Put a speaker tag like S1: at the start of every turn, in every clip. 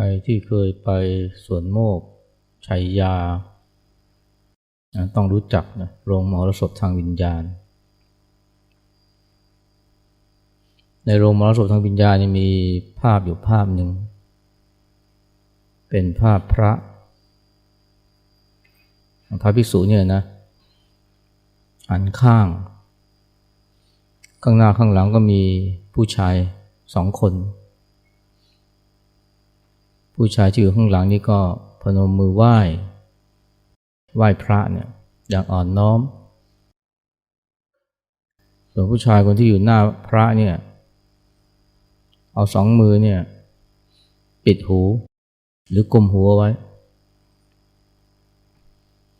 S1: รที่เคยไปสวนโมกชัยยา ต้องรู้จักนะโรงมรสพทางวิญญาณ ในโรงมรสพทางวิญญาณมีภาพอยู่ภาพหนึ่ง เป็นภาพพระพระภิกษุเนี่ยนะหันข้าง ข้างหน้าข้างหลังก็มีผู้ชายสองคน ผู้ชายที่อยู่ข้างหลังนี่ก็พนมมือไหว้ ไหว้พระเนี่ยอย่างอ่อนน้อม ส่วนผู้ชายคนที่อยู่หน้าพระเนี่ย เอาสองมือเนี่ย ปิดหู หรือกลมหัวไว้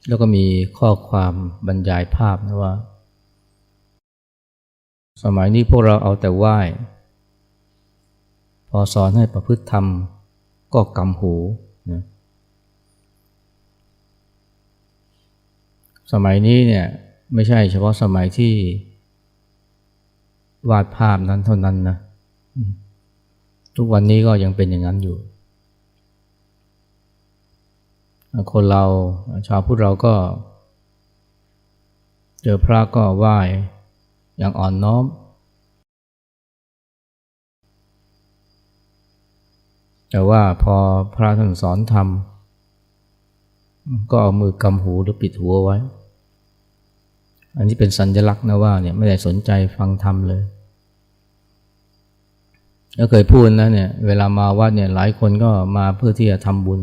S1: แล้วก็มีข้อความบรรยายภาพนะว่า สมัยนี้พวกเราเอาแต่ไหว้ พอสอนให้ประพฤติธรรม ก็กำหูนะสมัยนี้เนี่ยไม่ใช่เฉพาะสมัยที่วาดภาพนั้นเท่านั้นนะทุกวันนี้ก็ยังเป็นอย่างนั้นอยู่ คนเราชาวพุทธเราก็ เจอพระก็ไหว้อย่างอ่อนน้อม แต่ว่าพอพระท่านสอนธรรม ก็เอามือกำหูหรือปิดหัวไว้ อันนี้เป็นสัญลักษณ์นะว่าเนี่ยไม่ได้สนใจฟังธรรมเลยก็เคยพูดนะเนี่ยเวลามาวัดเนี่ยหลายคนก็มาเพื่อที่จะทำบุญ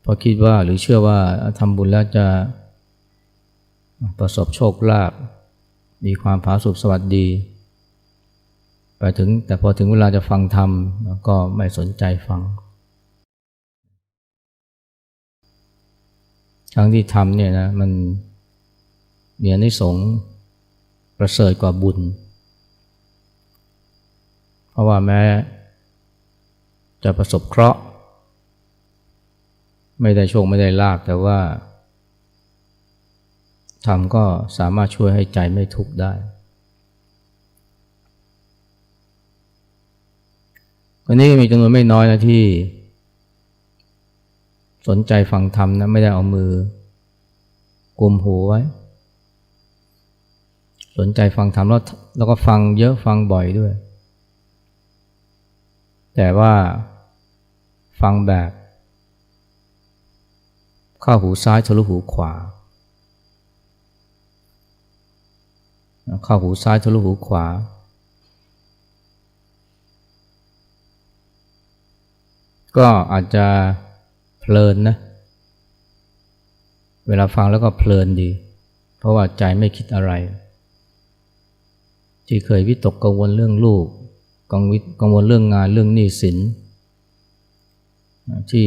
S1: เพราะคิดว่าหรือเชื่อว่าทำบุญแล้วจะประสบโชคลาภมีความผาสุกสวัสดี ไปถึงแต่พอถึงเวลาจะฟังธรรมก็ไม่สนใจฟังทั้งที่ทำเนี่ยนะมันมีอนิสงส์ประเสริฐกว่าบุญ เพราะว่าแม้จะประสบเคราะห์ ไม่ได้โชคไม่ได้ลาบแต่ว่าทำก็สามารถช่วยให้ใจไม่ทุกข์ได้ วันนี้มีจำนวนไม่น้อยนะที่ สนใจฟังธรรมนะไม่ได้เอามือกุมหูไว้ สนใจฟังธรรมแล้วแล้วก็ฟังเยอะฟังบ่อยด้วย แต่ว่าฟังแบบ เข้าหูซ้ายทะลุหูขวา เข้าหูซ้ายทะลุหูขวา ก็อาจจะเพลินนะ เวลาฟังแล้วก็เพลินดี เพราะว่าใจไม่คิดอะไร ที่เคยวิตกกังวลเรื่องลูก กังวิกังวลเรื่องงานเรื่องหนี้สิน ที่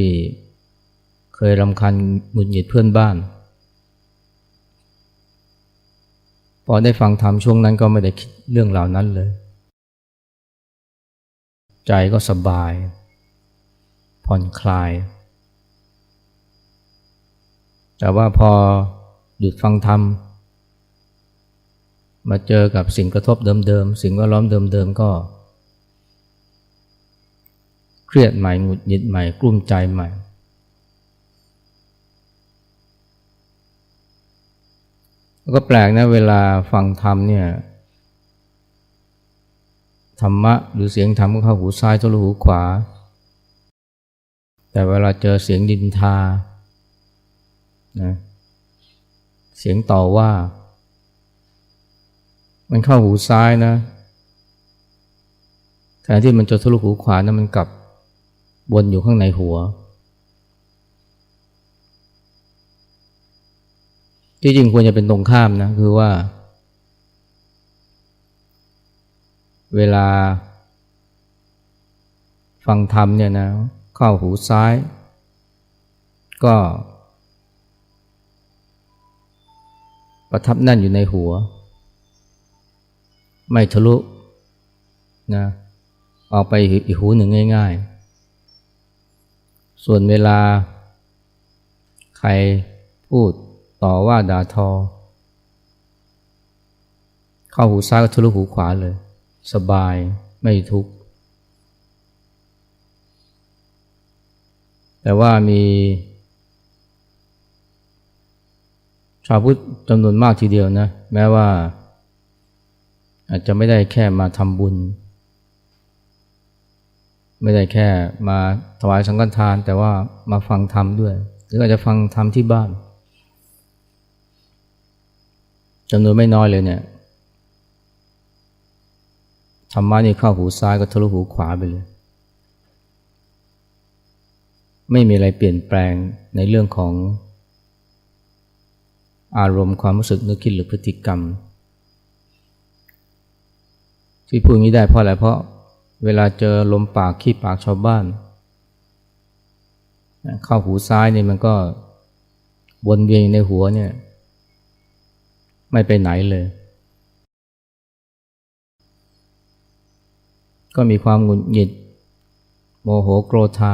S1: เคยรำคัญหงุดหงิดเพื่อนบ้าน พอได้ฟังธรรมช่วงนั้นก็ไม่ได้คิดเรื่องเหล่านั้นเลย ใจก็สบาย ผ่อนคลาย แต่ว่าพอหยุดฟังธรรม มาเจอกับสิ่งกระทบเดิมๆ สิ่งแวดล้อมเดิมๆ ก็ เครียดใหม่หงุดหงิดใหม่ กลุ้มใจใหม่ แล้วก็แปลกนะเวลาฟังธรรมเนี่ยธรรมะหรือเสียงธรรมก็เข้าหูซ้ายทะลุหูขวา แต่เวลาเจอเสียงดินทานะเสียงต่อว่า มันเข้าหูซ้ายนะแทนที่มันจะทะลุหูขวานะมันกลับวนอยู่ข้างในหัว ที่จริงควรจะเป็นตรงข้ามนะ คือว่า เวลาฟังธรรมเนี่ยนะ เข้าหูซ้าย ก็ ประทับนั่นอยู่ในหัว ไม่ทะลุนะออกไปอีกหูหนึ่งง่าย ๆ ส่วนเวลา ใครพูดต่อว่าด่าทอ เข้าหูซ้ายก็ทะลุหูขวาเลย สบายไม่ทุกข์ แต่ว่ามีชาวพุทธจำนวนมากทีเดียวนะ แม้ว่า อาจจะไม่ได้แค่มาทำบุญ ไม่ได้แค่มาถวายสังฆทาน แต่ว่ามาฟังธรรมด้วย หรืออาจจะฟังธรรมที่บ้านจำนวนไม่น้อยเลยเนี่ยธรรมะนี่เข้าหูซ้ายก็ทะลุหูขวาไปเลย ไม่มีอะไรเปลี่ยนแปลงในเรื่องของ อารมณ์ความรู้สึกนึกคิดหรือพฤติกรรม ที่พูดงี้ได้เพราะอะไรเพราะเวลาเจอลมปากขี้ปากชาวบ้าน เข้าหูซ้ายเนี่ยมันก็วนเวียนอยู่ในหัวเนี่ย ไม่ไปไหนเลย ก็มีความหงุดหงิด โมโหโกรธา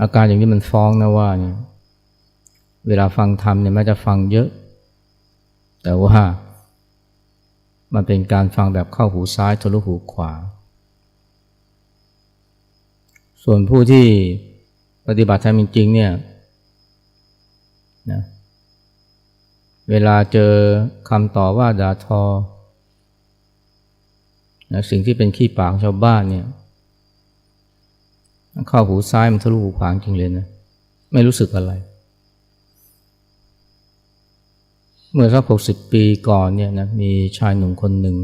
S1: อาการอย่างนี้มันฟ้องนะว่าเนี่ยเวลาฟังธรรมเนี่ยแม้จะฟังเยอะ แต่ว่ามันเป็นการฟังแบบเข้าหูซ้ายทะลุหูขวา ส่วนผู้ที่ปฏิบัติธรรมจริงๆเนี่ยนะเวลาเจอคำต่อว่าด่าทอนะสิ่งที่เป็นขี้ปากชาวบ้านเนี่ย เข้าหูซ้ายมันทะลุหูขวางจริงเลยนะ ไม่รู้สึกอะไร เมื่อสักหกสิบปีก่อนเนี่ยนะมีชายหนุ่มคนหนึ่ง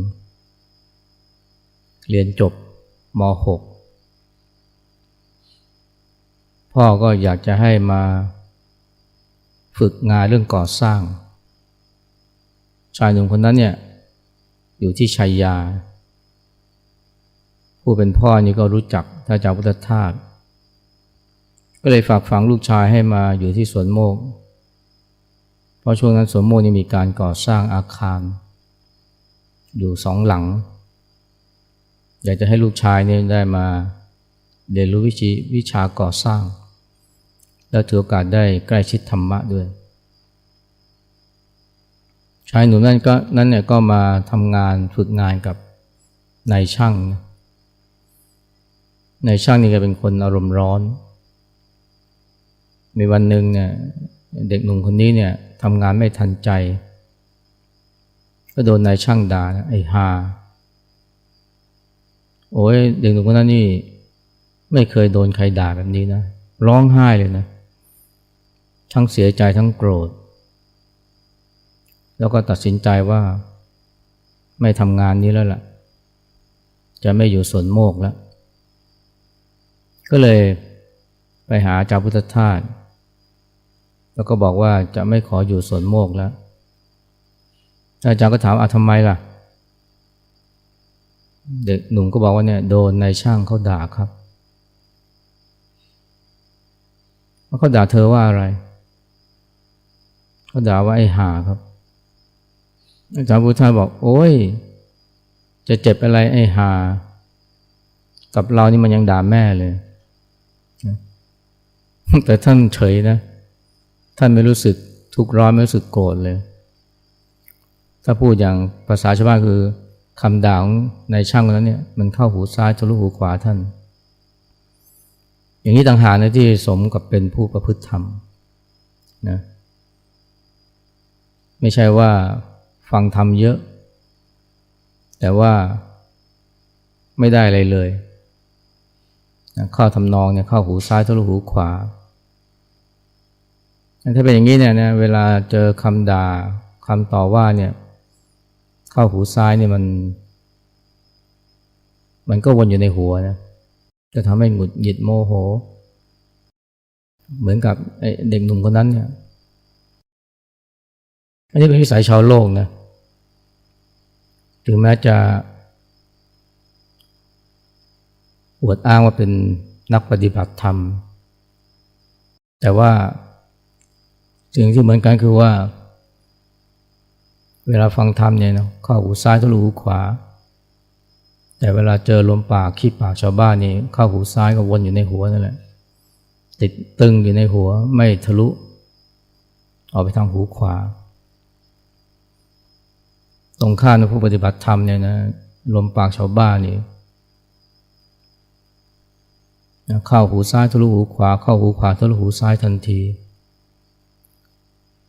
S1: เรียนจบม .6 พ่อก็อยากจะให้มาฝึกงานเรื่องก่อสร้าง ชายหนุ่มคนนั้นเนี่ยอยู่ที่ชัยยา ผู้เป็นพ่อนี่ก็รู้จักท่าเจ้าพุทธทาสก็เลยฝากฝังลูกชายให้มาอยู่ที่สวนโมก เพราะช่วงนั้นสวนโมกนี่มีการก่อสร้างอาคาร อยู่สองหลัง อยากจะให้ลูกชายเนี่ยได้มาเรียนรู้วิชีวิชาก่อสร้าง แล้วถือโอกาสได้ใกล้ชิดธรรมะด้วย ชายหนุ่มนั้นก็นั้นเนี่ยก็มาทำงานฝึกงานกับนายช่างนายช่างนี่ก็เป็นคนอารมณ์ร้อน มีวันหนึ่งเนี่ยเด็กหนุ่มคนนี้เนี่ยทำงานไม่ทันใจ ก็โดนนายช่างด่าไอ้ฮาโอ้ยเด็กหนุ่มคนนั้นนี่ไม่เคยโดนใครด่าแบบนี้นะ ร้องไห้เลยนะ ทั้งเสียใจทั้งโกรธ แล้วก็ตัดสินใจว่าไม่ทำงานนี้แล้วล่ะ จะไม่อยู่สวนโมกแล้ว ก็เลยไปหาเจ้าพุทธทาสแล้วก็บอกว่าจะไม่ขออยู่สวนโมกแล้ว อาจารย์ก็ถามอาทำไมล่ะ เด็กหนุ่มก็บอกว่าเนี่ยโดนนายช่างเขาด่าครับเขาด่าเธอว่าอะไรเขาด่าว่าไอ้หาครับ อาจารย์พุทธาบอก โอ้ย จะเจ็บอะไรไอ้หา กับเรานี่มันยังด่าแม่เลย แต่ท่านเฉยนะ ท่านไม่รู้สึกทุกข์ร้อนไม่รู้สึกโกรธเลย ถ้าพูดอย่างภาษาชาวบ้านคือคำด่าของในช่างคนนั้นเนี่ยมันเข้าหูซ้ายทะลุหูขวาท่าน อย่างนี้ต่างหากนะที่สมกับเป็นผู้ประพฤติธรรมนะไม่ใช่ว่าฟังธรรมเยอะ แต่ว่าไม่ได้อะไรเลยเข้าทำนองเนี่ยเข้าหูซ้ายทะลุหูขวา ถ้าเป็นอย่างนี้เนี่ยนะเวลาเจอคำด่าคำต่อว่าเนี่ยเข้าหูซ้ายเนี่ยมัน มันก็วนอยู่ในหัวนะจะทำให้หงุดหงิดโมโห เหมือนกับเด็กหนุ่มคนนั้นเนี่ยอันนี้เป็นวิสัยชาวโลกนะถึงแม้จะอวดอ้างว่าเป็นนักปฏิบัติธรรม แต่ว่า สิ่งที่เหมือนกันคือว่า เวลาฟังธรรมเนี่ยเข้าหูซ้ายทะลุหูขวา แต่เวลาเจอลมปากขี้ปากชาวบ้านนี่เข้าหูซ้ายก็วนอยู่ในหัวนั่นแหละติดตึงอยู่ในหัวไม่ทะลุ ออกไปทางหูขวา ตรงข้ามผู้ปฏิบัติธรรมเนี่ยนะลมปากชาวบ้านนี่เข้าหูซ้ายทะลุหูขวา เข้าหูขวาทะลุหูซ้ายทันที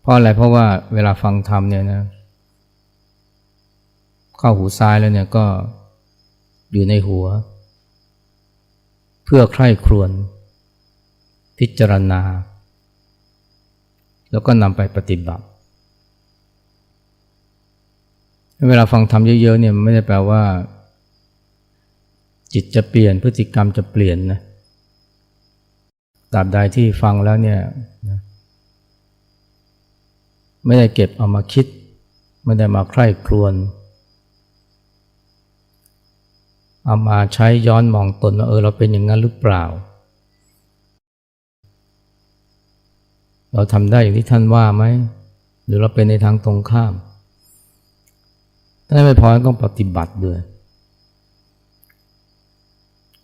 S1: ราะอะไรเพราะว่าเวลาฟังธรรมเนี่ยนะเข้าหูซ้ายแล้วเนี่ยก็อยู่ในหัว เพื่อใคร่ครวญพิจารณา แล้วก็นำไปปฏิบัติ เวลาฟังธรรมเยอะๆเนี่ยไม่ได้แปลว่า จิตจะเปลี่ยนพฤติกรรมจะเปลี่ยนนะตราบใดที่ฟังแล้วเนี่ย ไม่ได้เก็บเอามาคิด ไม่ได้มาใคร่ครวญเอามาใช้ย้อนมองตนว่าเออเราเป็นอย่างนั้นหรือเปล่า เราทำได้อย่างที่ท่านว่าไหมหรือเราเป็นในทางตรงข้ามถ้าไม่พอต้องปฏิบัติด้วย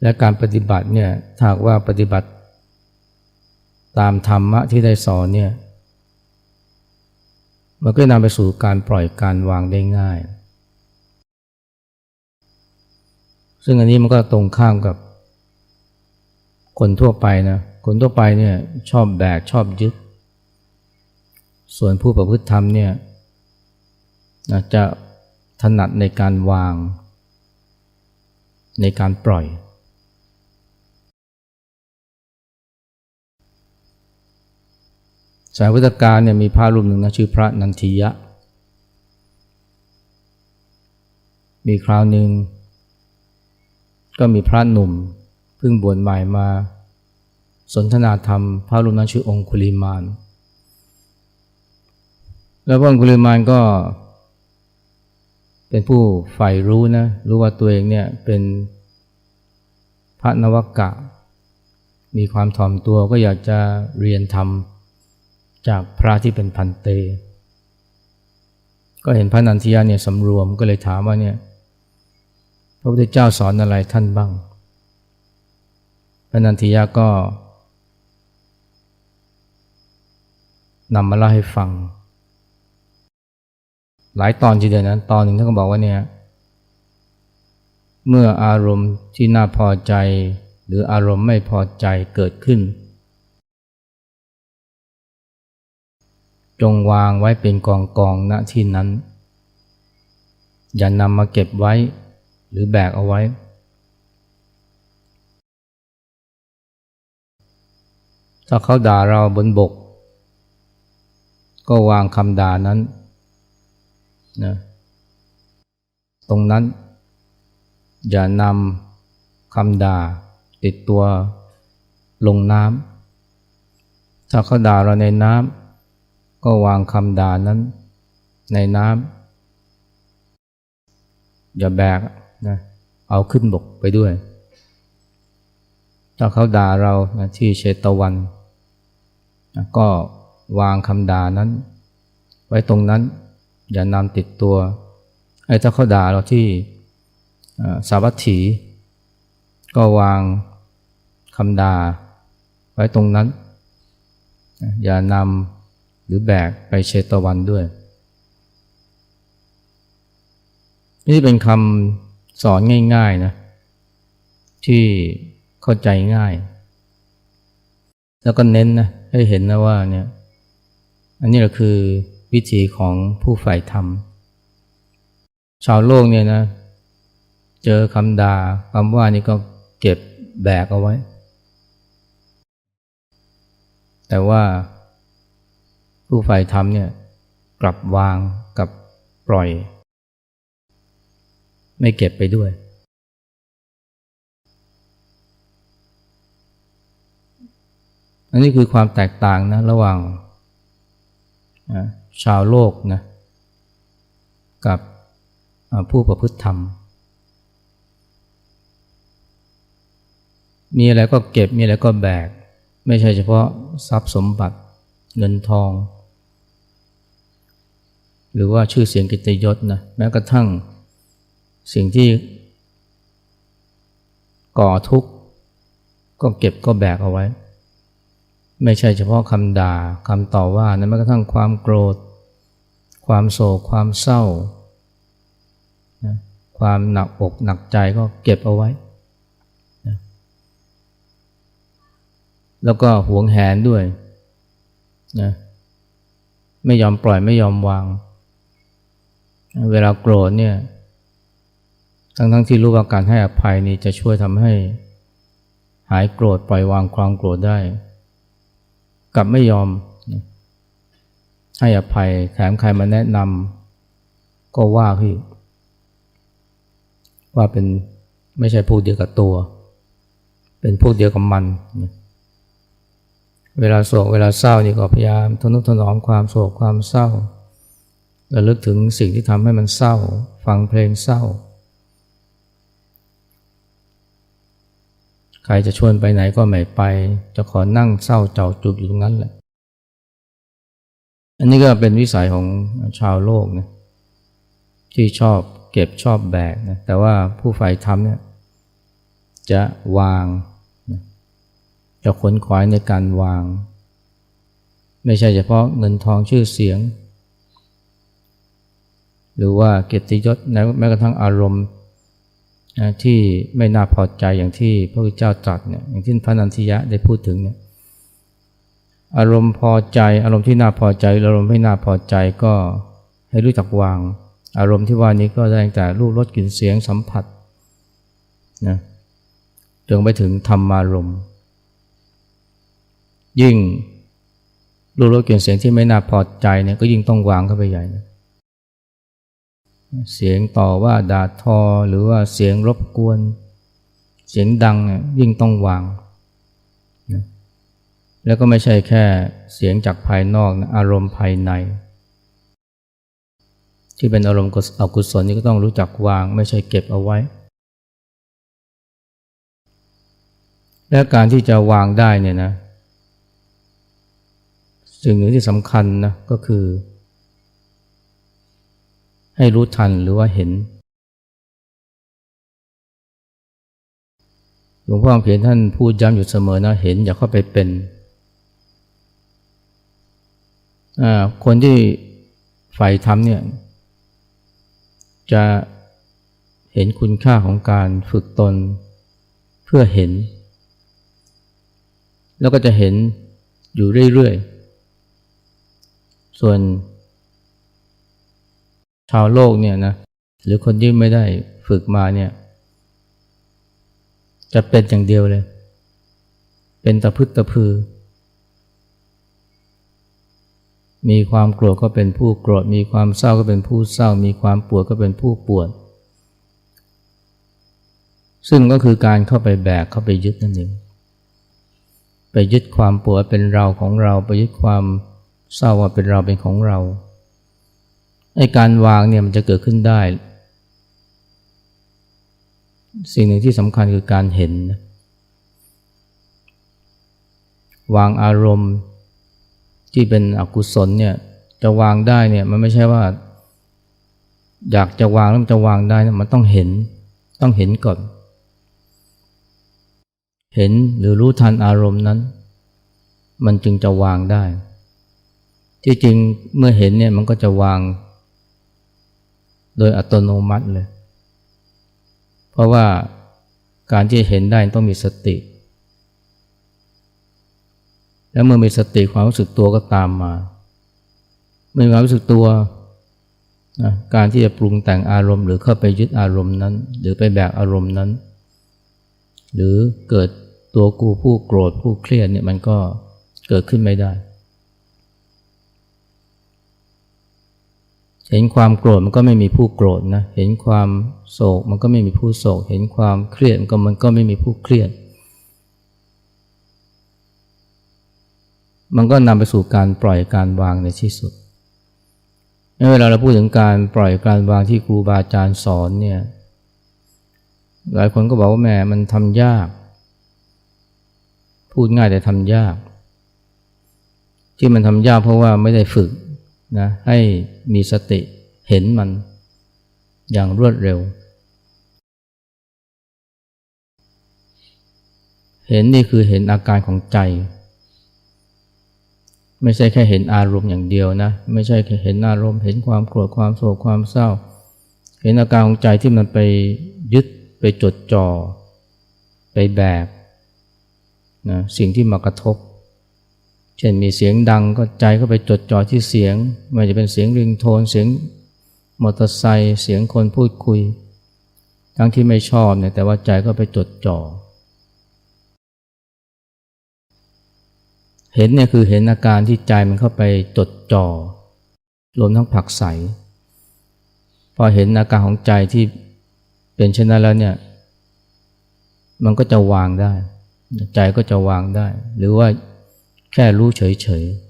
S1: และการปฏิบัติเนี่ยถ้าว่าปฏิบัติ ตามธรรมะที่ได้สอนเนี่ย มันก็นำไปสู่การปล่อยการวางได้ง่าย ซึ่งอันนี้มันก็ตรงข้ามกับ คนทั่วไปนะ คนทั่วไปเนี่ยชอบแบกชอบยึด ส่วนผู้ประพฤติธรรมเนี่ยจะถนัดในการวาง ในการปล่อย สายพุทธกาลเนี่ยมีพระรูปหนึ่งนะชื่อพระนันทิยะ มีคราวหนึ่งก็มีพระหนุ่มเพิ่งบวชใหม่มา สนทนาธรรม พระรูปนั้นชื่อองคุลิมาน แล้วพระองคุลิมานก็ เป็นผู้ใฝ่รู้นะรู้ว่าตัวเองเนี่ยเป็นพระนวกะมีความถ่อมตัวก็อยากจะเรียนธรรม จากพระที่เป็นพันเต ก็เห็นพระนันทิยาเนี่ยสำรวมก็เลยถามว่าเนี่ยพระพุทธเจ้าสอนอะไรท่านบ้าง พระนันทิยาก็นำมาเล่าให้ฟัง หลายตอนทีเดียวนะตอนหนึ่งท่านก็บอกว่าเนี่ยเมื่ออารมณ์ที่น่าพอใจ หรืออารมณ์ไม่พอใจเกิดขึ้น จงวางไว้เป็นกองกองณที่นั้น อย่านำมาเก็บไว้หรือแบกเอาไว้ ถ้าเขาด่าเราบนบก ก็วางคำด่านั้นนะตรงนั้น อย่านำคำด่าติดตัวลงน้ำถ้าเขาด่าเราในน้ำ ก็วางคำด่านั้นในน้ำอย่าแบกนะเอาขึ้นบกไปด้วย ถ้าเขาด่าเรานะที่เชตวันนะก็วางคำด่านั้น ไว้ตรงนั้น อย่านำติดตัวไอ้ถ้าเขาด่าเราที่สาวัตถี ก็วางคำด่าไว้ตรงนั้น อย่านำ หรือแบกไปเชตวันด้วย นี่เป็นคำสอนง่ายๆนะที่เข้าใจง่าย แล้วก็เน้นนะให้เห็นนะว่าเนี่ยอันนี้ก็คือวิธีของผู้ฝ่ายธรรม ชาวโลกเนี่ยนะ เจอคำด่าคำว่านี่ก็เก็บแบกเอาไว้ แต่ว่า ผู้ฝ่ายธรรมเนี่ยกลับวางกับปล่อย ไม่เก็บไปด้วย อันนี้คือความแตกต่างนะระหว่างชาวโลกนะกับผู้ประพฤติธรรม มีอะไรก็เก็บมีอะไรก็แบก ไม่ใช่เฉพาะทรัพย์สมบัติเงินทอง หรือว่าชื่อเสียงกิตยศนะแม้กระทั่งสิ่งที่ก่อทุกข์ก็เก็บก็แบกเอาไว้ ไม่ใช่เฉพาะคำด่าคำต่อว่านะแม้กระทั่งความโกรธ ความโศกความเศร้านะความหนักอกหนักใจก็เก็บเอาไว้นะแล้วก็หวงแหนด้วยนะไม่ยอมปล่อยไม่ยอมวาง เวลาโกรธเนี่ยทั้งทั้งที่รู้ว่าการให้อภัยนี่จะช่วยทำให้ หายโกรธปล่อยวางความโกรธได้ กลับไม่ยอม ให้อภัยแถมใครมาแนะนำก็ว่าพี่ว่าเป็นไม่ใช่พวกเดียวกับตัว เป็นพวกเดียวกับมัน เวลาโศกเวลาเศร้านี่ก็พยายามทนุถนอมความโศกความเศร้า ระลึกถึงสิ่งที่ทำให้มันเศร้า ฟังเพลงเศร้า ใครจะชวนไปไหนก็ไม่ไป จะขอนั่งเศร้าเจ้าจุกอยู่ตรงนั้นแหละ อันนี้ก็เป็นวิสัยของชาวโลกนะที่ชอบเก็บชอบแบกนะแต่ว่าผู้ใฝ่ธรรมเนี่ยจะวางนะจะขนขวายในการวาง ไม่ใช่เฉพาะเงินทองชื่อเสียง หรือว่าเกียรติยศแม้กระทั่งอารมณ์ที่ไม่น่าพอใจอย่างที่พระพุทธเจ้าตรัสเนี่ยอย่างที่พระนันทิยะได้พูดถึงเนี่ยอารมณ์พอใจอารมณ์ที่น่าพอใจอารมณ์ไม่น่าพอใจก็ให้รู้จักวาง อารมณ์ที่ว่านี้ก็ได้ตั้งแต่รูปรสกลิ่นเสียงสัมผัสนะจนไปถึงธรรมารมณ์ยิ่งรูปรสกลิ่นเสียงที่ไม่น่าพอใจเนี่ยก็ยิ่งต้องวางเข้าไปใหญ่นะ เสียงต่อว่าด่าทอหรือว่าเสียงรบกวน เสียงดังเนี่ยยิ่งต้องวางนะแล้วก็ไม่ใช่แค่เสียงจากภายนอกนะอารมณ์ภายใน ที่เป็นอารมณ์อกุศลนี่ก็ต้องรู้จักวาง ไม่ใช่เก็บเอาไว้ และการที่จะวางได้เนี่ยนะสิ่งหนึ่งที่สำคัญนะก็คือ ให้รู้ทันหรือว่าเห็น หลวงพ่อเขียนท่านพูดย้ำอยู่เสมอนะเห็นอย่าเข้าไปเป็น คนที่ใฝ่ธรรมเนี่ยจะเห็นคุณค่าของการฝึกตนเพื่อเห็น แล้วก็จะเห็นอยู่เรื่อยๆ ส่วน ชาวโลกเนี่ยนะหรือคนที่ไม่ได้ฝึกมาเนี่ย จะเป็นอย่างเดียวเลย เป็นตะพึดตะพือ มีความโกรธก็เป็นผู้โกรธ มีความเศร้าก็เป็นผู้เศร้า มีความปวดก็เป็นผู้ปวด ซึ่งก็คือการเข้าไปแบกเข้าไปยึดนั่นเองไปยึดความปวดเป็นเราของเรา ไปยึดความเศร้าว่าเป็นเราเป็นของเรา ไอ้การวางเนี่ยมันจะเกิดขึ้นได้ สิ่งหนึ่งที่สำคัญคือการเห็น วางอารมณ์ที่เป็นอกุศลเนี่ยจะวางได้เนี่ยมันไม่ใช่ว่า อยากจะวางแล้วมันจะวางได้นะมันต้องเห็น ต้องเห็นก่อน เห็นหรือรู้ทันอารมณ์นั้น มันจึงจะวางได้ ที่จริงเมื่อเห็นเนี่ยมันก็จะวาง โดยอัตโนมัติเลย เพราะว่าการที่เห็นได้ต้องมีสติ แล้วเมื่อมีสติความรู้สึกตัวก็ตามมาเมื่อความรู้สึกตัวนะการที่จะปรุงแต่งอารมณ์ หรือเข้าไปยึดอารมณ์นั้น หรือไปแบกอารมณ์นั้น หรือเกิดตัวกูผู้โกรธผู้เครียดเนี่ยมันก็เกิดขึ้นไม่ได้ เห็นความโกรธมันก็ไม่มีผู้โกรธนะ เห็นความโศกมันก็ไม่มีผู้โศก เห็นความเครียดมันก็มันก็ไม่มีผู้เครียด มันก็นำไปสู่การปล่อยการวางในที่สุดเวลาเราพูดถึงการปล่อยการวางที่ครูบาอาจารย์สอนเนี่ย หลายคนก็บอกว่าแม่มันทำยาก พูดง่ายแต่ทำยาก ที่มันทำยากเพราะว่าไม่ได้ฝึก นะให้มีสติเห็นมันอย่างรวดเร็ว เห็นนี่คือเห็นอาการของใจ ไม่ใช่แค่เห็นอารมณ์อย่างเดียวนะ ไม่ใช่แค่เห็นอารมณ์ เห็นความโกรธความโศกความเศร้า เห็นอาการของใจที่มันไปยึดไปจดจ่อ ไปแบกนะสิ่งที่มากระทบ เช่นมีเสียงดังก็ใจก็ไปจดจ่อที่เสียงไม่ว่าจะเป็นเสียงริงโทนเสียงมอเตอร์ไซค์เสียงคนพูดคุย ทั้งที่ไม่ชอบเนี่ยแต่ว่าใจก็ไปจดจ่อเห็นเนี่ยคือเห็นอาการที่ใจมันเข้าไปจดจ่อรวมทั้งผักใส พอเห็นอาการของใจที่เป็นเช่นนั้นแล้วเนี่ยมันก็จะวางได้ ใจก็จะวางได้ หรือว่า แค่รู้เฉยๆ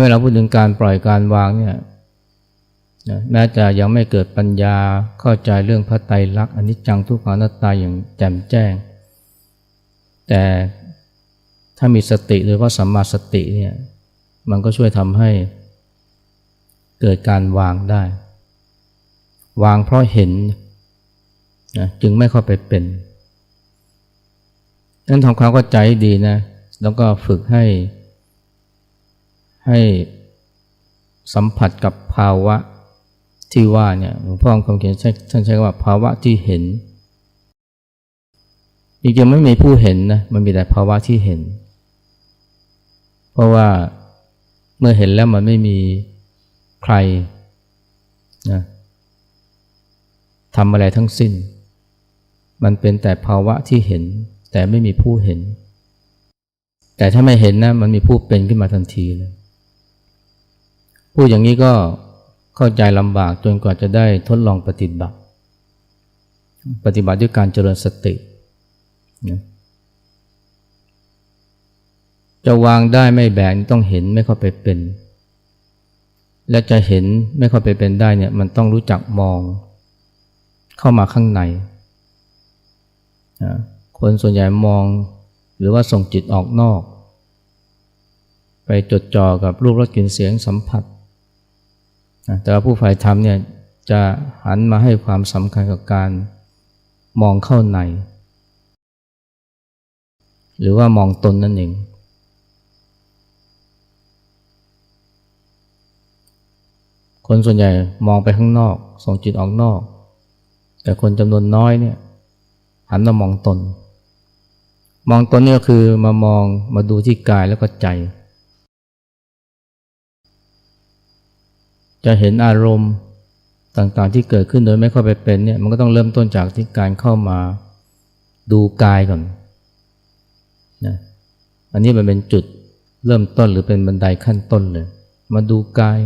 S1: เวลาพูดถึงการปล่อยการวางเนี่ยแม้จะยังไม่เกิดปัญญาเข้าใจเรื่องพระไตรลักษณ์อนิจจังทุกขังนัตตาอย่างแจ่มแจ้ง แต่ถ้ามีสติหรือว่าสัมมาสติเนี่ยมันก็ช่วยทำให้เกิดการวางได้ วางเพราะเห็นนะจึงไม่เข้าไปเป็น นั้นทำความเข้าใจดีนะ แล้วก็ฝึกให้ ให้สัมผัสกับภาวะที่ว่าเนี่ยหลวงพ่อคำเขียนใช้ท่านใช้ว่าภาวะที่เห็นจริงๆไม่มีผู้เห็นนะมันมีแต่ภาวะที่เห็น เพราะว่าเมื่อเห็นแล้วมันไม่มีใครนะทำอะไรทั้งสิ้น มันเป็นแต่ภาวะที่เห็น แต่ไม่มีผู้เห็น แต่ถ้าไม่เห็นนะมันมีผู้เป็นขึ้นมาทันทีเลยพูดอย่างนี้ก็เข้าใจลำบากจนกว่าจะได้ทดลองปฏิบัติ ปฏิบัติด้วยการเจริญสตินะจะวางได้ไม่แบกต้องเห็นไม่เข้าไปเป็น และจะเห็นไม่เข้าไปเป็นได้เนี่ยมันต้องรู้จักมอง เข้ามาข้างในนะ คนส่วนใหญ่มองหรือว่าส่งจิตออกนอก ไปจดจ่อกับรูปรสกลิ่นเสียงสัมผัส แต่ว่าผู้ฝ่ายธรรมเนี่ยจะหันมาให้ความสำคัญกับการมองเข้าใน หรือว่ามองตนนั่นเองคนส่วนใหญ่มองไปข้างนอก ส่งจิตออกนอก แต่คนจำนวนน้อยเนี่ยหันมามองตน มองตนนี่ก็คือมามองมาดูที่กายแล้วก็ใจ จะเห็นอารมณ์ต่างๆที่เกิดขึ้นโดยไม่เข้าไปเป็นเนี่ยมันก็ต้องเริ่มต้นจากที่การเข้ามาดูกายก่อนนะอันนี้มันเป็นจุดเริ่มต้นหรือเป็นบันไดขั้นต้นเลย มาดูกาย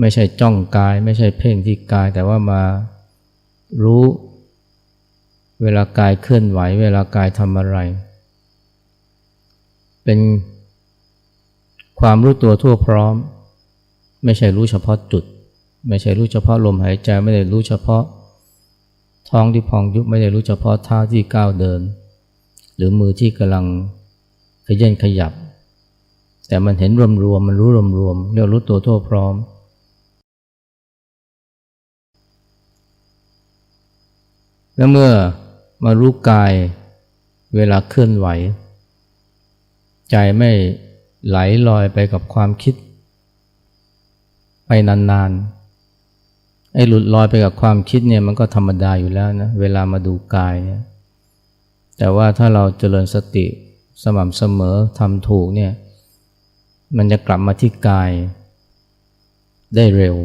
S1: ไม่ใช่จ้องกาย ไม่ใช่เพ่งที่กาย แต่ว่ามารู้ เวลากายเคลื่อนไหว เวลากายทำอะไร เป็นความรู้ตัวทั่วพร้อม ไม่ใช่รู้เฉพาะจุด ไม่ใช่รู้เฉพาะลมหายใจไม่ได้รู้เฉพาะ ท้องที่พองยุบไม่ได้รู้เฉพาะเท้าที่ก้าวเดิน หรือมือที่กำลังขยันขยับ แต่มันเห็นรวมๆมันรู้รวมๆเรียกรู้ตัวทั่วพร้อมแล้วเมื่อ มารู้กายเวลาเคลื่อนไหว ใจไม่ไหลลอยไปกับความคิด ไปนานๆ ไอ้หลุดลอยไปกับความคิดเนี่ยมันก็ธรรมดาอยู่แล้วนะเวลามาดูกายเนี่ยแต่ว่าถ้าเราเจริญสติสม่ำเสมอทำถูกเนี่ยมันจะกลับมาที่กายได้เร็ว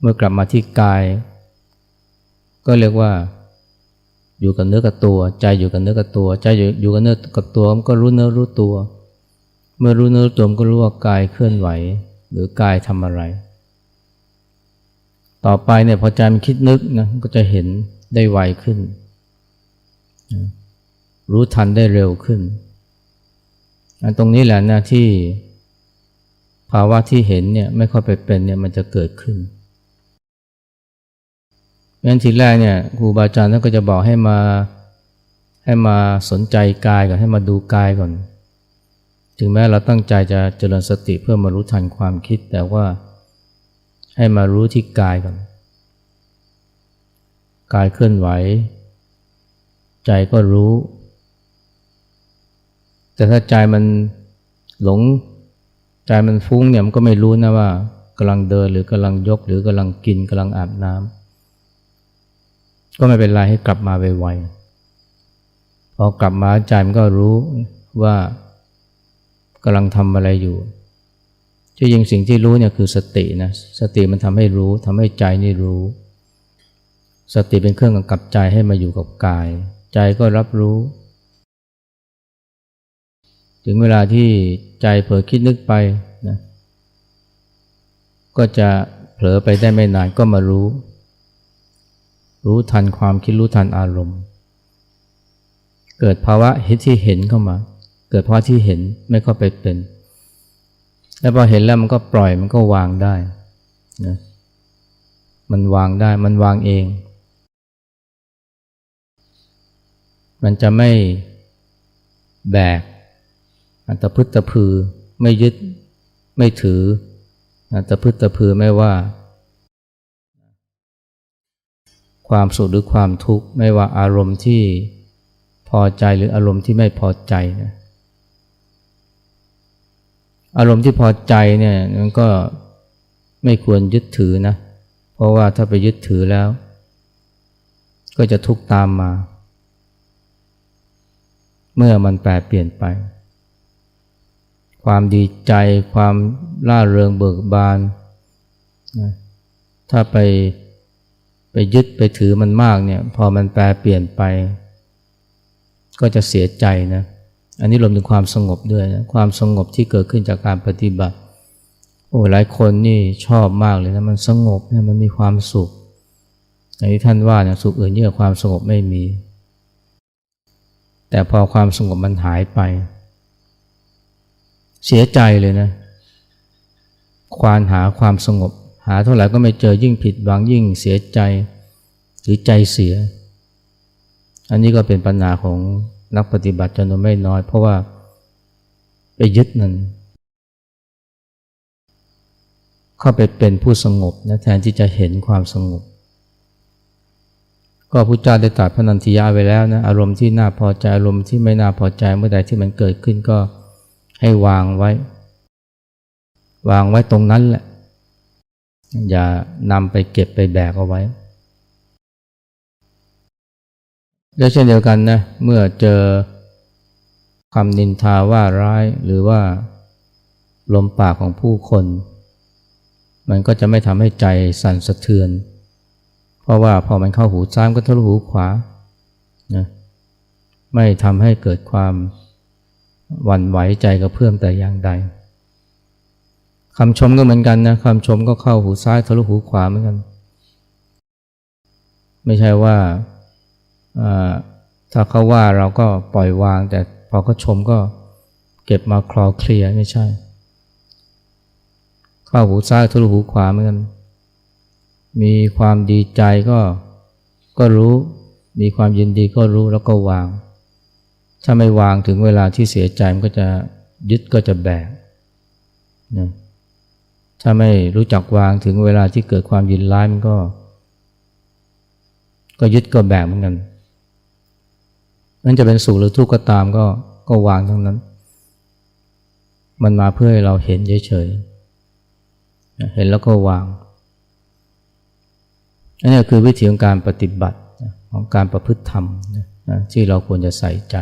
S1: เมื่อกลับมาที่กาย ก็เรียกว่า อยู่กับเนื้อกับตัว ใจอยู่กับเนื้อกับตัว ใจอยู่อยู่กับเนื้อกับตัวมันก็รู้เนื้อรู้ตัว เมื่อรู้เนื้อรู้ตัวมันก็รู้ว่ากายเคลื่อนไหว หรือกายทำอะไร ต่อไปเนี่ยพอใจมันคิดนึกนะก็จะเห็นได้ไวขึ้น รู้ทันได้เร็วขึ้นอันตรงนี้แหละนะที่ภาวะที่เห็นเนี่ยไม่ค่อยไปเป็นเนี่ยมันจะเกิดขึ้น งั้นทีแรกเนี่ยครูบาอาจารย์ท่านก็จะบอกให้มาให้มาสนใจกายก่อนให้มาดูกายก่อน ถึงแม้เราตั้งใจจะเจริญสติเพื่อมารู้ทันความคิด แต่ว่าให้มารู้ที่กายก่อน กายเคลื่อนไหว ใจก็รู้ แต่ถ้าใจมันหลงใจมันฟุ้งเนี่ยมันก็ไม่รู้นะว่ากำลังเดินหรือกำลังยกหรือกำลังกินกำลังอาบน้ำ ก็ไม่เป็นไรให้กลับมาไวๆพอกลับมาใจมันก็รู้ว่ากำลังทำอะไรอยู่ที่จริงสิ่งที่รู้เนี่ยคือสตินะสติมันทำให้รู้ทำให้ใจนี่รู้ สติเป็นเครื่องกำกับใจให้มาอยู่กับกาย ใจก็รับรู้ ถึงเวลาที่ใจเผลอคิดนึกไปนะก็จะเผลอไปได้ไม่นานก็มารู้ รู้ทันความคิดรู้ทันอารมณ์ เกิดภาวะเห็นที่เห็นเข้ามา เกิดภาวะที่เห็นไม่เข้าไปเป็น แล้วพอเห็นแล้วมันก็ปล่อยมันก็วางได้นะมันวางได้มันวางเอง มันจะไม่แบก อันตพึตตะพือไม่ยึดไม่ถืออัตพึตตะพือไม่ว่า ความสุขหรือความทุกข์ ไม่ว่าอารมณ์ที่พอใจหรืออารมณ์ที่ไม่พอใจนะอารมณ์ที่พอใจเนี่ยมันก็ไม่ควรยึดถือนะ เพราะว่าถ้าไปยึดถือแล้ว ก็จะทุกข์ตามมา เมื่อมันแปรเปลี่ยนไป ความดีใจความล่าเริงเบิกบานนะถ้าไป ไปยึดไปถือมันมากเนี่ย พอมันแปรเปลี่ยนไป ก็จะเสียใจนะ อันนี้รวมถึงความสงบด้วยนะ ความสงบที่เกิดขึ้นจากการปฏิบัติ โอ้หลายคนนี่ชอบมากเลยนะ มันสงบเนี่ยมันมีความสุขอย่างที่ท่านว่าเนี่ยสุขอื่นยิ่งกว่าความสงบไม่มี แต่พอความสงบมันหายไป เสียใจเลยนะควานหาความสงบ หาเท่าไหร่ก็ไม่เจอยิ่งผิดหวังยิ่งเสียใจหรือใจเสีย อันนี้ก็เป็นปัญหาของนักปฏิบัติจำนวนไม่น้อย เพราะว่าไปยึดนั่นเข้าไปเป็นผู้สงบนะแทนที่จะเห็นความสงบ ก็พุทธเจ้าได้ตรัสพระนันทิยาไว้แล้วนะอารมณ์ที่น่าพอใจอารมณ์ที่ไม่น่าพอใจเมื่อใดที่มันเกิดขึ้นก็ให้วางไว้ วางไว้ตรงนั้นแหละ อย่านำไปเก็บไปแบกเอาไว้ และเช่นเดียวกันนะ เมื่อเจอคำนินทาว่าร้ายหรือว่าลมปากของผู้คน มันก็จะไม่ทำให้ใจสั่นสะเทือน เพราะว่าพอมันเข้าหูซ้ายก็ทะลุหูขวานะไม่ทำให้เกิดความหวั่นไหวใจกระเพื่อมแต่อย่างใด คำชมก็เหมือนกันนะคำชมก็เข้าหูซ้ายทะลุหูขวาเหมือนกัน ไม่ใช่ว่าถ้าเขาว่าเราก็ปล่อยวาง แต่พอเขาชมก็เก็บมาคลอเคลียไม่ใช่ เข้าหูซ้ายทะลุหูขวาเหมือนกัน มีความดีใจก็ก็รู้ มีความยินดีก็รู้แล้วก็วาง ถ้าไม่วางถึงเวลาที่เสียใจมันก็จะยึดก็จะแบกนะ ถ้าไม่รู้จักวางถึงเวลาที่เกิดความยินร้ายมันก็ ก็ยึดก็แบกเหมือนกันนั่นจะเป็นสุขหรือทุกข์ก็ตามก็ก็วางทั้งนั้น มันมาเพื่อให้เราเห็นเฉยๆ เห็นแล้วก็วางอันนี้คือวิธีของการปฏิบัติของการประพฤติธรรมที่เราควรจะใส่ใจ